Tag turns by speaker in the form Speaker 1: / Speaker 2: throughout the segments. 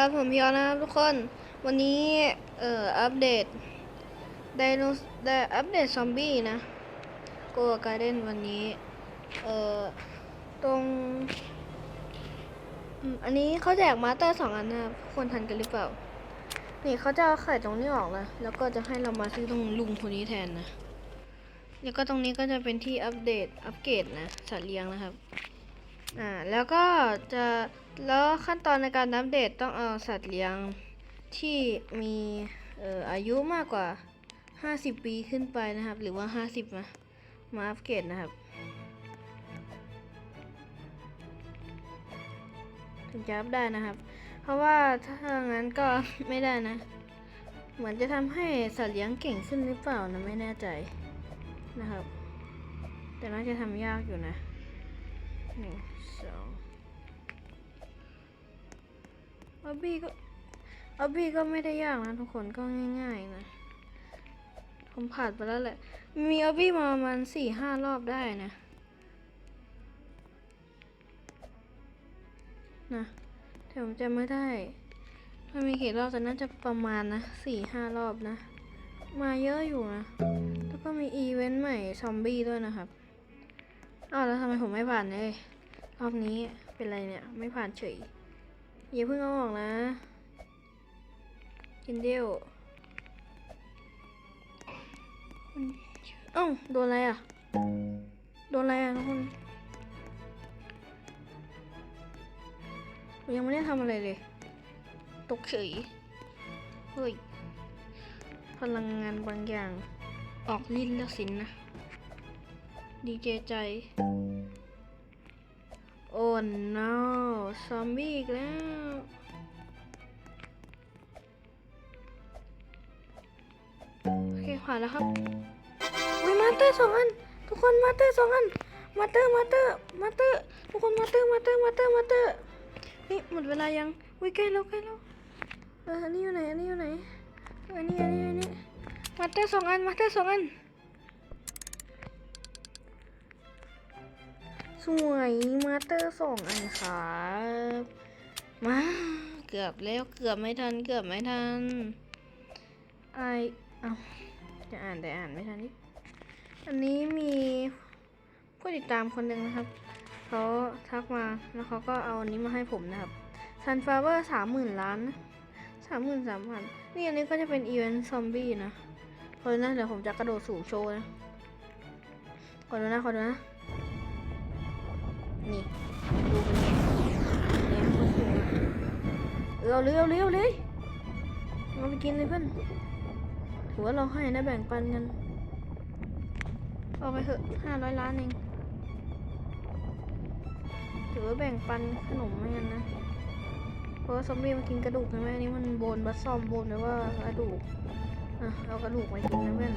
Speaker 1: ครับผมพี่ออนะครับทุกคน วันนี้เอ่ออัปเดตไดโนได้อัปเดตซอมบี้นะโกการ์เด้นวันนี้ เอ่อ ตรง อันนี้เขาแจกมาสเตอร์สองอันนะครับคนทันกันหรือเปล่า นี่เขาจะเอาไข่ตรงนี้ออกนะ แล้วก็จะให้เรามาซื้อตรงลุงคนนี้แทนนะ แล้วก็ตรงนี้ก็จะเป็นที่อัปเดตอัปเกรดนะ สัตว์เลี้ยงนะครับ อ่าแล้วก็จะแล้วขั้นตอนในการอัปเดตต้องเอาสัตว์เลี้ยงที่มีเอ่ออายุมากกว่า 50 ปีขึ้นไปนะครับ หรือว่า 50 มามาอัปเกรดนะครับ ถึงจะอัพได้นะครับ เพราะว่าถ้างั้นก็ไม่ได้นะ เหมือนจะทำให้สัตว์เลี้ยงเก่งขึ้นหรือเปล่านะไม่แน่ใจนะครับ แต่น่าจะทำยากอยู่นะ หนึ่งสองออบบี้ก็ออบบี้ก็ไม่ได้ยากนะทุกคนก็ง่ายๆนะ ผมผ่านไปแล้วแหละ มีออบบี้มาประมาณสี่ห้ารอบได้นะ นะแต่ผมจำไม่ได้มันมีกี่รอบแต่น่าจะประมาณนะสี่ห้ารอบนะ มาเยอะอยู่นะ แล้วก็มีอีเวนต์ใหม่ซอมบี้ด้วยนะครับ อ้าวแล้วทำไมผมไม่ผ่านเลยรอบนี้เป็นไรเนี่ย ไม่ผ่านเฉยอย่าเพิ่งเอาออกนะกินเดียวเอ้าโดนอะไรอะ โดนอะไรอะทุกคนยังไม่ได้ทำอะไรเลย ตกเฉย เฮ้ย พลังงานบางอย่างออกลิ้นแล้วสินนะ ดีเจใจ โอ้ no ซอมบี้อีกแล้ว โอเคผ่านแล้วครับอุ้ยมาเตอร์สองอัน ทุกคนมาเตอร์สองอัน มาเตอร์มาเตอร์มาเตอร์ทุกคนมาเตอร์มาเตอร์มาเตอร์มาเตอร์นี่หมดเวลายังอุ้ยใกล้แล้วใกล้แล้วเอออันนี้อยู่ไหนอันนี้อยู่ไหนอออันนี้อันนี้อันนี้มาเตอร์สองอันมาเตอร์สองอัน วยมาสเตอร์สองอันครับมาเกือบแล้วเกือบไม่ทันเกือบไม่ทันไอเอาจะอ่านแต่อ่านไม่ทันนี่อันนี้มีผู้ติดตามคนหนึ่งนะครับเขาทักมาแล้วเขาก็เอาอันนี้มาให้ผมนะครับ Sunflower สามหมื่นล้านสามหมื่นสามพันนี่อันนี้ก็จะเป็นอีเวนต์ซอมบี้นะขอดูนะเดี๋ยวผมจะกระโดดสูงโชว์นะขอดูนะขอดูนะ นี่ดูเป็นไงเนี่ยคตรสวยเอาเร็วเร็วเลยเอาไปกินเลยเพื่อนถือว่าเราให้นะแบ่งปันกันเอาไปเถอะห้าร้อยล้านเองถือว่าแบ่งปันขนมไม่กันนะเพราะว่าซอมบี้มากินกระดูกใช่ไหมนนี้มันโบนบัสซอมโบนไว้ว่ากระดูกอะเอากระดูกมากินนะเพื่อน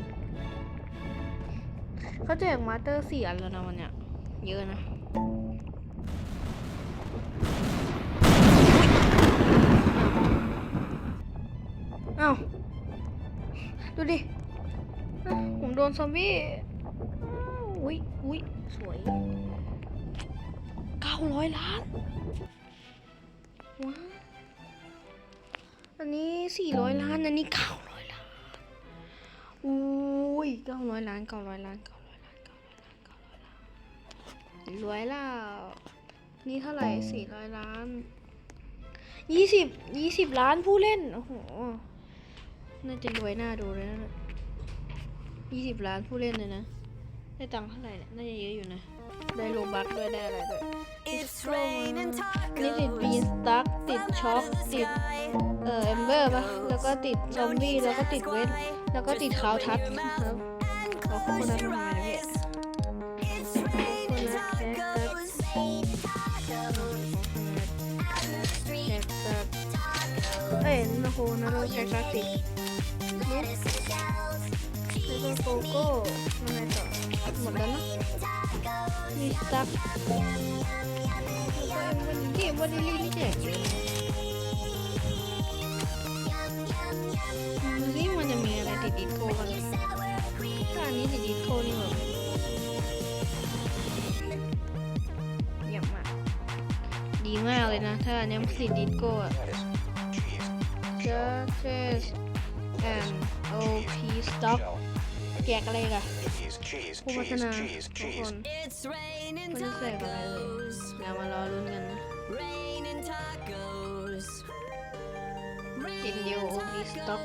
Speaker 1: เขาแจกมาสเตอร์สี่อันแล้วนะวันเนี้ยเยอะนะ อ้าว ดูดิ ผมโดนซอมบี้ อุ้ยอุ้ยสวยเก้าร้อยล้าน ว้า อันนี้สี่ร้อยล้าน อันนี้เก้าร้อยล้าน อุ้ยเก้าร้อยล้านเก้าร้อยล้านเก้าร้อยล้านเก้าร้อยล้านเก้าร้อยล้านรวยแล้ว นี่เท่าไหร่สี่ร้อยล้านยี่สิบยี่สิบล้านผู้เล่น โอ้โห น่าจะรวยหน้าดูเลยนะยี่สิบล้านผู้เล่นเลยนะ ได้ตังค์เท่าไหร่เนี่ยน่าจะเยอะอยู่นะ ได้โลบัคด้วย ได้อะไรด้วย
Speaker 2: It's raining
Speaker 1: นี่ติดบีนสตั๊กติดช็อคติด เอ่อเอมเบอร์ปะแล้วก็ติดซอมบี้ แล้วก็ติดเวท แล้วก็ติดคาวทัชครับขอขอบคุณนะทำไมนะพี่ เอ้ยนะโหนะเราแคคตัสติดนี่แล้วก็โกโก้ยังไงต่อหมดแล้วนะมีสตั๊กนี่วันนี้รีนี่แจกเยอะดูสิมันจะมีอะไรติดดิสโก้บ้างถ้าอันนี้ติดดิสโก้นี่แบบดีมากเลยนะ ถ้าอันนี้มันติดดิสโก้อะ purchase an OP stock แจกอะไรกัน
Speaker 3: Cheese, cheese,
Speaker 1: ผู้พัฒ
Speaker 3: cheese,
Speaker 1: นา
Speaker 3: cheese,
Speaker 1: ทุกค
Speaker 3: cheese.
Speaker 1: น
Speaker 2: It's raining
Speaker 1: ไม่ได้แจกอะไรเลย
Speaker 2: tacos.
Speaker 1: เดี๋ยวมารอลุ้นกันนะ
Speaker 2: Raining tacos.
Speaker 1: กินเดียว OP stock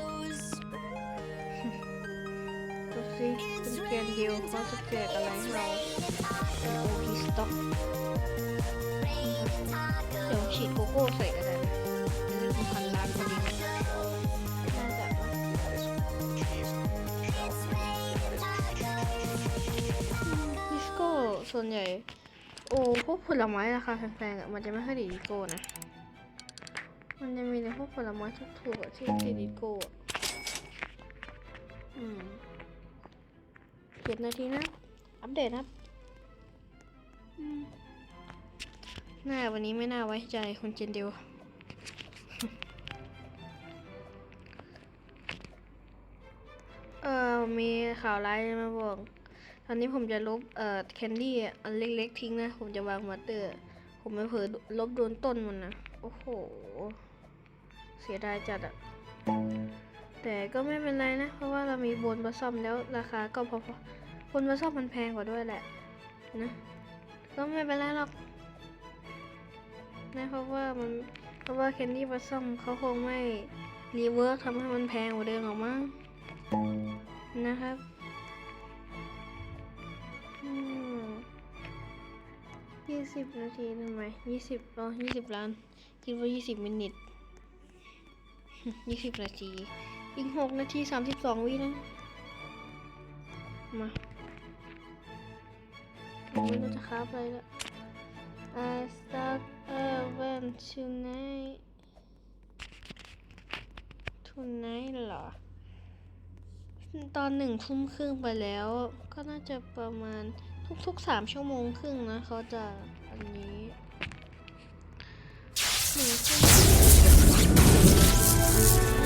Speaker 1: ดูสิเป็นเกมเดียวเขาจะแจกอะไรให้เราเป็น OP stock เดี๋ยวฉีดโกโก้ใส่ก็ได้นะจะ ส่วนใหญ่ โอ้พวกผลไม้ราคาแพงๆอะมันจะไม่ค่อยดีดิสโก้นะ มันจะมีแต่พวกผลไม้ถูกๆอะที่ที่ดิสโก้อะอืมเจ็ดนาทีนะ อัปเดตครับอืมหน้าวันนี้ไม่น่าไว้ใจคุณเจนเดียวเออมีข่าวร้ายมาบอก ตอนนี้ผมจะลบเอ่อแคนดี้อันเล็กๆทิ้งนะ ผมจะวางมาเตอร์ ผมไม่เผลอลบโดนต้นมันนะ โอ้โห เสียดายจัดอะแต่ก็ไม่เป็นไรนะ เพราะว่าเรามีโบนมาซ่อมแล้วราคาก็พอๆโบนมาซ่อมมันแพงกว่าด้วยแหละ นะ ก็ไม่เป็นไรหรอกนะเพราะว่ามันเพราะว่าแคนดี้มาซ่อมเขาคงไม่รีเวิร์กทำให้มันแพงกว่าเดิมหรอกมั้งนะครับ ยี่สิบนาทีทำไมยี่สิบอ๋อยี่สิบล้าน คิดว่ายี่สิบมินิทยี่สิบนาที อีกหกนาทีสามสิบสองวินะ มาผมไม่รู้จะคราบอะไรละ I stuck a van tonight tonight เหรอ ตอนหนึ่งทุ่มครึ่งไปแล้ว ก็น่าจะประมาณ ทุกๆสามชั่วโมงครึ่งนะเขาจะอันนี้หนึ่งชั่วโมง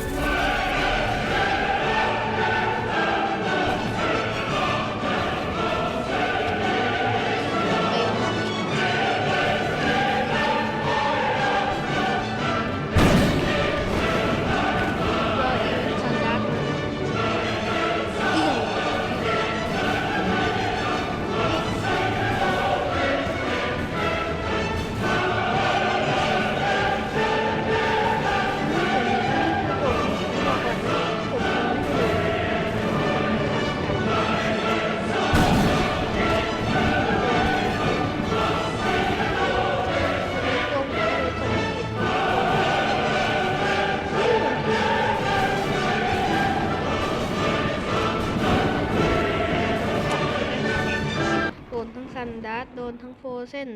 Speaker 1: เซน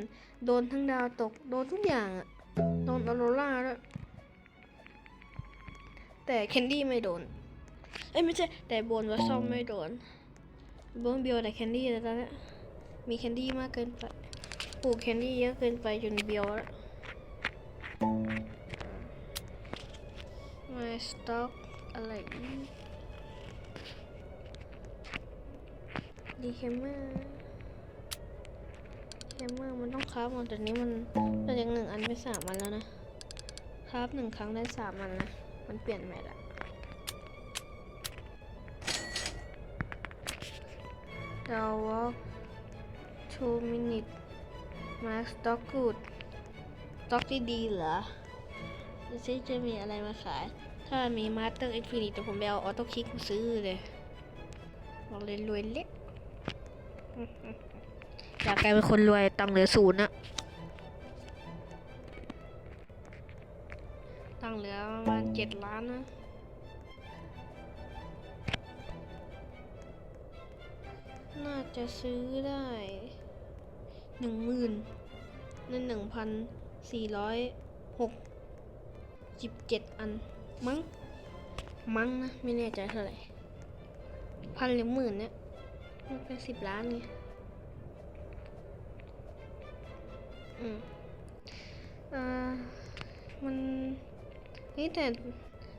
Speaker 1: โดนทั้งดาวตก โดนทุกอย่างอะโดนออโรราด้วย แต่แคนดี้ไม่โดน เอ้ยไม่ใช่ แต่โบนวัสซอมไม่โดนโบนเบียวแต่แคนดี้แล้วตอนนี้มีแคนดี้มากเกินไป ปลูกแคนดี้เยอะเกินไปจนเบียวแล้ว My stock อะไรดีเคมเมอร์ เคมเมอร์มันต้องคราฟหมดแต่นี้มันเราจากหนึ่งอันเป็นสามอันแล้วนะ คราฟหนึ่งครั้งได้สามอันนะ มันเปลี่ยนใหม่ละเรา walk two minute mark stock good stock ที่ดีเหรอดูซิจะมีอะไรมาขาย ถ้ามี Master Infinite แต่ผมไปเอาออโต้คลิกมาซื้อเลย บอกเลยรวยเล็ก อยากกลายเป็นคนรวยตังเหลือศูนย์อะตังเหลือประมาณเจ็ดล้านนะน่าจะซื้อได้หนึ่งหมื่นนั่นหนึ่งพันสี่ร้อยหกสิบเจ็ดอัน มั้ง มั้งนะ ไม่แน่ใจเท่าไหร่พันหรือหมื่นเนี่ยมันเป็นสิบล้านไง อมันนี่แต่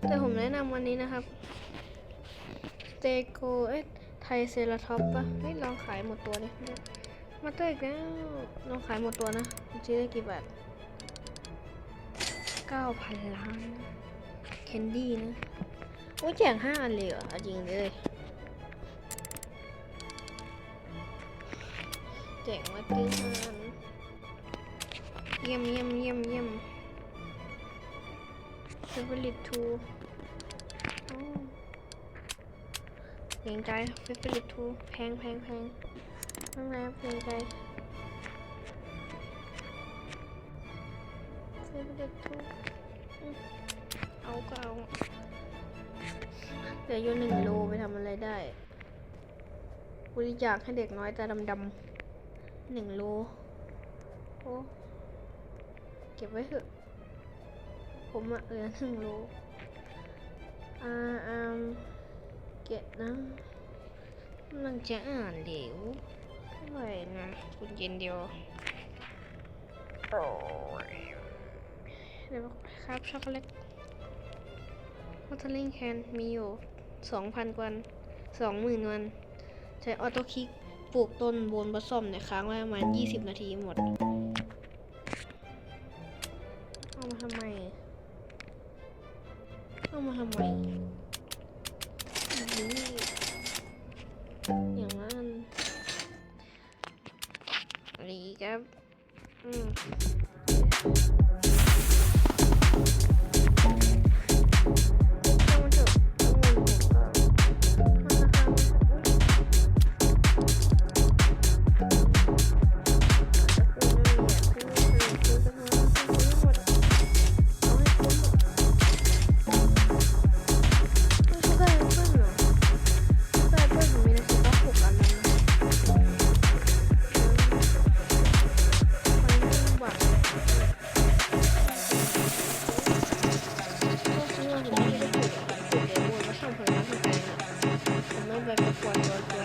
Speaker 1: แต่ผมแนะนำวันนี้นะครับเตโกเอ๊ะไทเซราท็อปปะเฮ้ลองขายหมดตัวเลยมาเตอร์อีกแล้วลองขายหมดตัวนะจะได้กี่บาทเก้าพันล้านแคนดี้นะโอ้แจกห้าอันเลยเหรอจริงเลยแจกมาเต้อห้ เยี่ยมเยี่ยมเยี่ยมเยี่ยมเซเวลิตทูเสียงใจเฟเวลิตทูแพงแพงแพงไม่ไม่เสียงใจเซเวลิตทูเอาก็เอาเหลืออยู่หนึ่งโลไปทำอะไรได้บริจาคให้เด็กน้อยตาดำๆหนึ่งโลโอ้ เก็บไว้เถอะ ผมเหลือหนึ่งโลอ่าอ่าเก็บนะมันจะอ่านเหลวไม่นะคุณเย็นเดียวเดี๋ยวครับช็อกโกแลตวอเตอร์ลิงแคนมีอยู่สองพันวันสองหมื่นวัน ใช้ออโต้คลิกปลูกต้นบนบัสซอมเนี่ยค้างไว้ประมาณยี่สิบนาทีหมด Muhammad Thank you.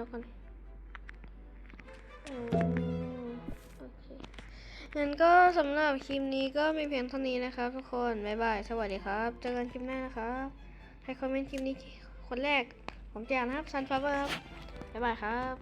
Speaker 1: ี๋ยวก่อนโอเคงั้นก็สำหรับคลิปนี้ก็มีเพียงเท่านี้นะครับทุกคน บ๊ายบาย สวัสดีครับ เจอกันคลิปหน้านะครับให้คอมเมนต์คลิปนี้คนแรก ผมแจกนะครับซันฟาเวอร์ครับ บ๊ายบายครับ